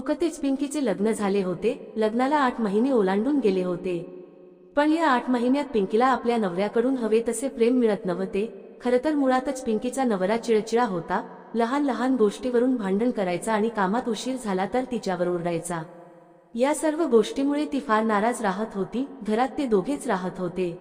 नुकतेच पिंकीचे लग्न झाले होते. लग्नाला आठ महिने ओलांडून गेले होते. पण या आठ महिन्यात पिंकीला आपल्या नवऱ्याकडून हवे तसे प्रेम मिळत नव्हते. खरंतर मुळातच पिंकीचा नवरा चिडचिडा होता. लहान लहान गोष्टीवरून भांडण करायचा आणि कामात उशीर झाला तर तिच्यावर ओरडायचा. या सर्व गोष्टीमुळे ती फार नाराज राहत होती. घरात ते दोघेच राहत होते.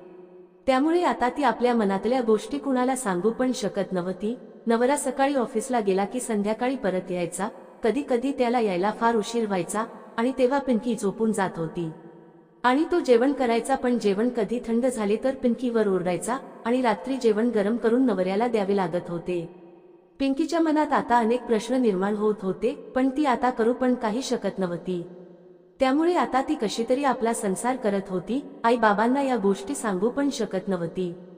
त्यामुळे आता ती आपल्या मनातल्या गोष्टी कुणाला सांगू पण शकत नव्हती. नवरा सकाळी ऑफिसला गेला की संध्याकाळी परत यायचा. कधी कधी त्याला यायला फार उशीर व्हायचा आणि तेव्हा पिंकी झोपून जात होती. आणि तो जेवण करायचा पण जेवण कधी थंड झाले तर पिंकीवर ओरडायचा आणि रात्री जेवण गरम करून नवऱ्याला द्यावे लागत होते. पिंकीच्या मनात आता अनेक प्रश्न निर्माण होत होते पण ती आता करू पण काही शकत नव्हती. त्यामुळे आता ती कशीतरी आपला संसार करत होती आई बाबांना या गोष्टी सांगू पण शकत नव्हती.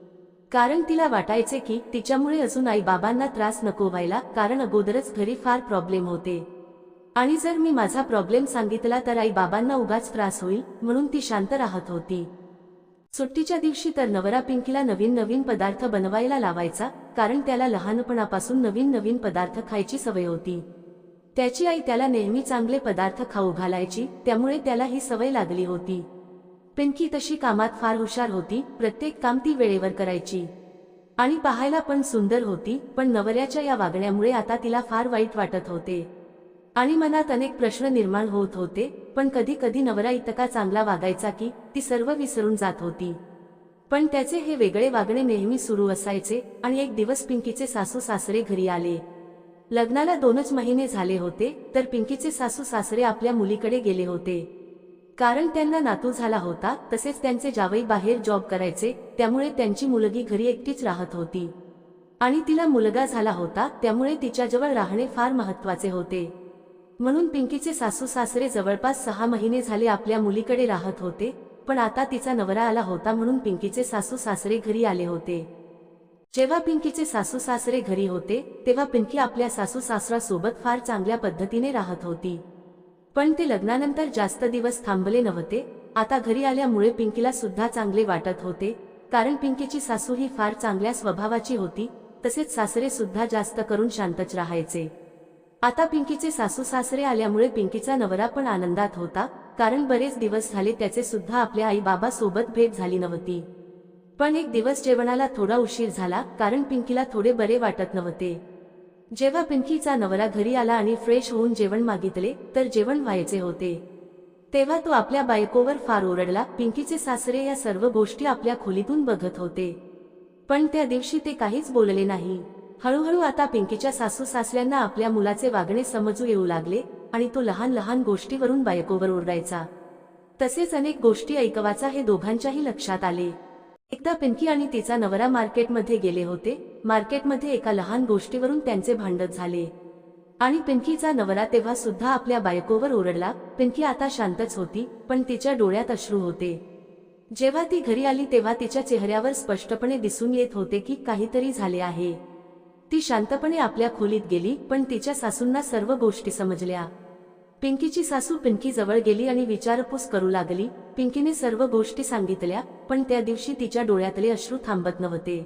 कारण तिला वाटायचे की तिच्यामुळे अजून आई बाबांना त्रास नको व्हायला कारण अगोदरच घरी फार प्रॉब्लेम होते. आणि जर मी माझा प्रॉब्लेम सांगितला तर आई बाबांना उगाच त्रास होईल म्हणून ती शांत राहत होती. सुट्टीच्या दिवशी तर नवरा पिंकीला नवीन नवीन पदार्थ बनवायला लावायचा कारण त्याला लहानपणापासून नवीन नवीन पदार्थ खायची सवय होती. त्याची आई त्याला नेहमी चांगले पदार्थ खाऊ घालायची त्यामुळे त्याला ही सवय लागली होती. पिंकी तशी कामात फार हुशार होती प्रत्येक काम ती वेळेवर करायची. आणि पाहायला पण सुंदर होती पण नवऱ्याच्या या वागण्यामुळे आता तिला फार वाईट वाटत होते. आणि मनात अनेक प्रश्न निर्माण होत होते पण कधी कधी नवरा इतका चांगला वागायचा की ती सर्व विसरून जात होती. पण त्याचे हे वेगळे वागणे नेहमी सुरू असायचे आणि एक दिवस पिंकीचे सासू सासरे घरी आले. लग्नाला दोनच महिने झाले होते तर पिंकीचे सासू सासरे आपल्या मुलीकडे गेले होते. कारण त्यांना नातू झाला होता तसेच त्यांचे जावई बाहेर जॉब करायचे त्यामुळे त्यांची मुलगी घरी एकटीच राहत होती. आणि तिला मुलगा झाला होता त्यामुळे तिच्याजवळ राहणे फार महत्त्वाचे होते. म्हणून पिंकीचे सासू सासरे जवळपास सहा महिने झाले आपल्या मुलीकडे राहत होते पण आता तिचा नवरा आला होता म्हणून पिंकीचे सासू सासरे घरी आले होते. जेव्हा पिंकीचे सासू सासरे घरी होते तेव्हा पिंकी आपल्या सासू सासरासोबत फार चांगल्या पद्धतीने राहत होती. पण ते लग्नानंतर जास्त दिवस थांबले नव्हते. आता घरी आल्यामुळे पिंकीला सुद्धा चांगले वाटत होते. कारण पिंकीची सासू ही फार चांगल्या स्वभावाची होती. तसेच सासरे सुद्धा जास्त करून शांतच राहायचे. आता पिंकीचे सासू सासरे आल्यामुळे पिंकीचा नवरा पण आनंदात होता. कारण बरेच दिवस झाले त्याचे सुद्धा आपल्या आई बाबा सोबत भेट झाली नव्हती. पण एक दिवस जेवणाला थोडा उशीर झाला. कारण पिंकीला थोडे बरे वाटत नव्हते. जेव्हा पिंकीचा नवरा घरी आला आणि फ्रेश होऊन जेवण मागितले तर जेवण व्हायचे होते. तेव्हा तो आपल्या बायकोवर फार ओरडला पिंकीचे सासरे या सर्व गोष्टी आपल्या खोलीतून बघत होते. पण त्या दिवशी ते काहीच बोलले नाही. हळूहळू आता पिंकीच्या सासू सासऱ्यांना आपल्या मुलाचे वागणे समजू येऊ लागले आणि तो लहान लहान गोष्टीवरून बायकोवर ओरडायचा. तसेच अनेक गोष्टी ऐकवाचा हे दोघांच्याही लक्षात आले. एकदा पिंकी आणि तिचा नवरा मार्केटमध्ये गेले होते. मार्केटमध्ये एका लहान गोष्टीवरून त्यांचे भांडण झाले. आणि पिंकीचा नवरा तेव्हा सुद्धा आपल्या बायकोवर ओरडला. पिंकी आता शांतच होती पण तिच्या डोळ्यात अश्रू होते. जेव्हा ती घरी आली तेव्हा तिच्या चेहऱ्यावर स्पष्टपणे दिसून येत होते की काहीतरी झाले आहे. ती शांतपणे आपल्या खोलीत गेली पण तिच्या सासूंना सर्व गोष्टी समजल्या. पिंकीची सासू पिंकी जवळ गेली आणि विचारपूस करू लागली पिंकीने सर्व गोष्टी सांगितल्या पण त्या दिवशी तिच्या डोळ्यातले अश्रू थांबत नव्हते.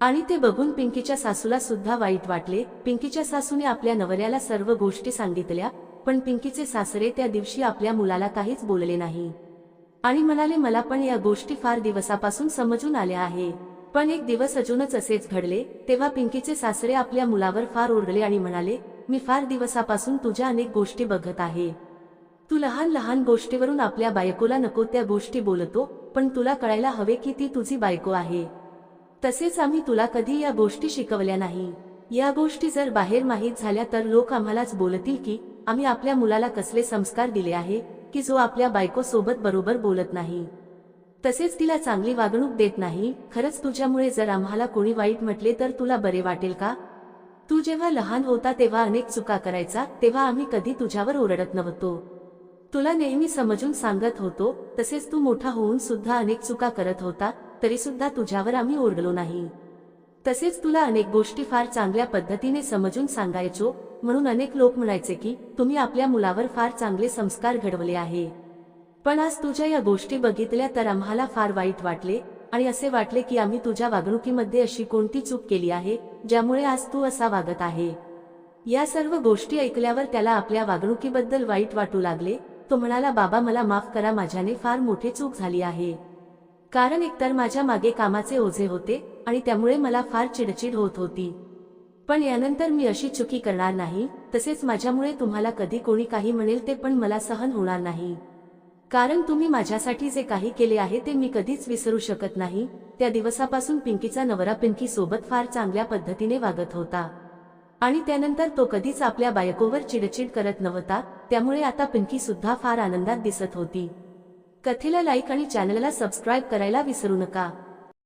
आणि ते बघून पिंकीच्या सासूला सुद्धा वाईट वाटले. पिंकीच्या सासूने आपल्या नवऱ्याला सर्व गोष्टी सांगितल्या पण पिंकीचे सासरे त्या दिवशी आपल्या मुलाला काहीच बोलले नाही. आणि म्हणाले मला पण या गोष्टी फार दिवसापासून समजून आल्या आहे. पण एक दिवस अजूनच असेच घडले तेव्हा पिंकीचे सासरे आपल्या मुलावर फार ओरडले आणि म्हणाले मी फार दिवसापासून तुझ्या अनेक गोष्टी बघत आहे. तू लहान लहान गोष्टीवरून आपल्या बायकोला नको त्या गोष्टी बोलतो पण तुला कळायला हवे की ती तुझी बायको आहे. तसेच आम्ही तुला कधी या गोष्टी शिकवल्या नाही. या गोष्टी जर बाहेर माहीत झाल्या तर लोक आम्हालाच बोलतील की आम्ही आपल्या मुलाला कसले संस्कार दिले आहे की जो आपल्या बायकोसोबत बरोबर बोलत नाही. तसेच तिला चांगली वागणूक देत नाही खरंच तुझ्यामुळे जर आम्हाला कोणी वाईट म्हटले तर तुला बरे वाटेल का? तू जेव्हा लहान होता तेव्हा अनेक चुका करायचा तेव्हा आम्ही कधी तुझ्यावर ओरडत नव्हतो. तुला नेहमी समजून सांगत होतो तसेच तू मोठा होऊन सुद्धा अनेक चुका करत होता तरी सुद्धा तुझ्यावर आम्ही ओरडलो नाही. तसेच तुला अनेक गोष्टी फार चांगल्या पद्धतीने समजून सांगायचो म्हणून अनेक लोक म्हणायचे की तुम्ही आपल्या मुलावर फार चांगले संस्कार घडवले आहे. पण आज तुझ्या या गोष्टी बघितल्या तर आम्हाला फार वाईट वाटले आणि असे वाटले की आम्ही तुझ्या वागणुकीमध्ये अशी कोणती चूक केली आहे ज्यामुळे आज तू असा वागत आहे. या सर्व गोष्टी ऐकल्यावर त्याला आपल्या वागणुकीबद्दल वाईट वाटू लागले तो म्हणाला बाबा मला माफ करा माझ्याने फार मोठी चूक झाली आहे. कारण एकतर माझ्या मागे कामाचे ओझे होते आणि त्यामुळे मला फार चिडचिड होत होती. पण यानंतर मी अशी चुकी करणार नाही तसेच माझ्यामुळे तुम्हाला कधी कोणी काही म्हणेल ते पण मला सहन होणार नाही. कारण तुम्ही माझ्यासाठी जे काही केले आहे ते मी कधीच विसरू शकत नाही. त्या दिवसापासून पिंकीचा नवरा पिंकी सोबत फार चांगल्या पद्धतीने वागत होता. आणि त्यानंतर तो कधीच आपल्या बायकोवर चिडचिड करत नव्हता त्यामुळे आता पिंकी सुद्धा फार आनंदात दिसत होती. कथेला लाईक आणि चॅनलला सबस्क्राईब करायला विसरू नका.